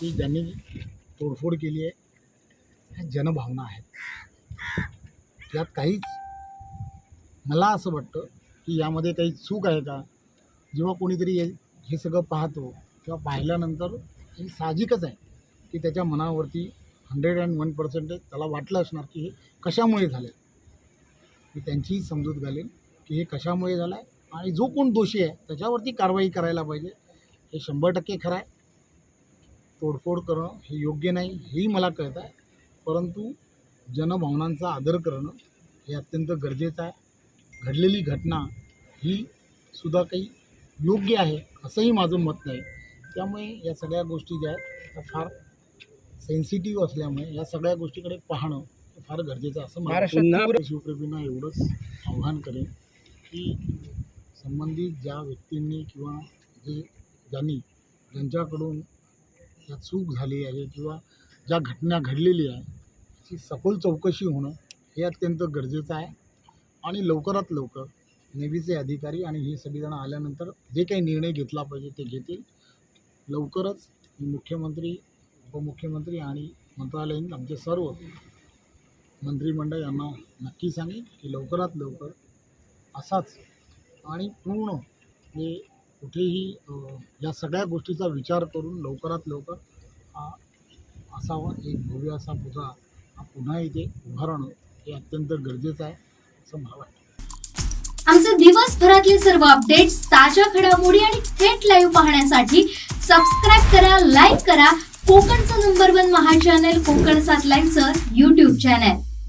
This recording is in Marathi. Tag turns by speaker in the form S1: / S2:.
S1: की ज्यांनी तोडफोड केली आहे ह्या जनभावना आहेत. यात काहीच मला असं वाटतं की यामध्ये काही चूक आहे का? जेव्हा कोणीतरी हे हे सगळं पाहतो किंवा पाहिल्यानंतर हे साहजिकच आहे की त्याच्या मनावरती हंड्रेड अँड वन पर्सेंटेज त्याला वाटलं असणार की हे कशामुळे झालं मी त्यांचीही समजूत घालेन की हे कशामुळे झालं आहे आणि जो कोण दोषी आहे त्याच्यावरती कारवाई करायला पाहिजे. हे शंभर टक्के खरं आहे. तोडफोड करणं हे योग्य नाही हेही मला कळतं आहे. परंतु जनभावनांचा आदर करणं हे अत्यंत गरजेचं आहे. घडलेली घटना ही सुद्धा काही योग्य आहे असंही माझं मत नाही. त्यामुळे या सगळ्या गोष्टी ज्या आहेत त्या फार सेन्सिटिव्ह असल्यामुळे या सगळ्या गोष्टीकडे पाहणं हे फार गरजेचं असं
S2: तीव्र-
S1: शिवप्रेमींना एवढंच आव्हान करेन की संबंधित ज्या व्यक्तींनी किंवा जे ज्यांनी ज्यांच्याकडून या चूक झाली आहे किंवा ज्या घटना घडलेली आहे त्याची सखोल चौकशी होणं हे अत्यंत गरजेचं आहे. आणि लवकरात लवकर नेव्हीचे अधिकारी आणि हे सगळेजण आल्यानंतर जे काही निर्णय घेतला पाहिजे ते घेतील. लवकरच मुख्यमंत्री उपमुख्यमंत्री आणि मंत्रालयीन आमचे सर्व मंत्रिमंडळ यांना नक्की सांगेन की लवकरात लवकर असाच आणि पूर्ण हे कुठेही या सगळ्या गोष्टीचा विचार करून लवकरात लवकर हा असावा एक भव्य असा पुतळा हा पुन्हा इथे उभारणं हे अत्यंत गरजेचं आहे असं मला वाटतं.
S3: आमचे दिवसभरातले सर्व अपडेट्स ताज्या घडामोडी आणि थेट लाईव्ह पाहण्यासाठी सबस्क्राईब करा लाईक करा. कोकणचं नंबर वन महा चॅनल कोकण सात लाईव्हचं युट्यूब चॅनल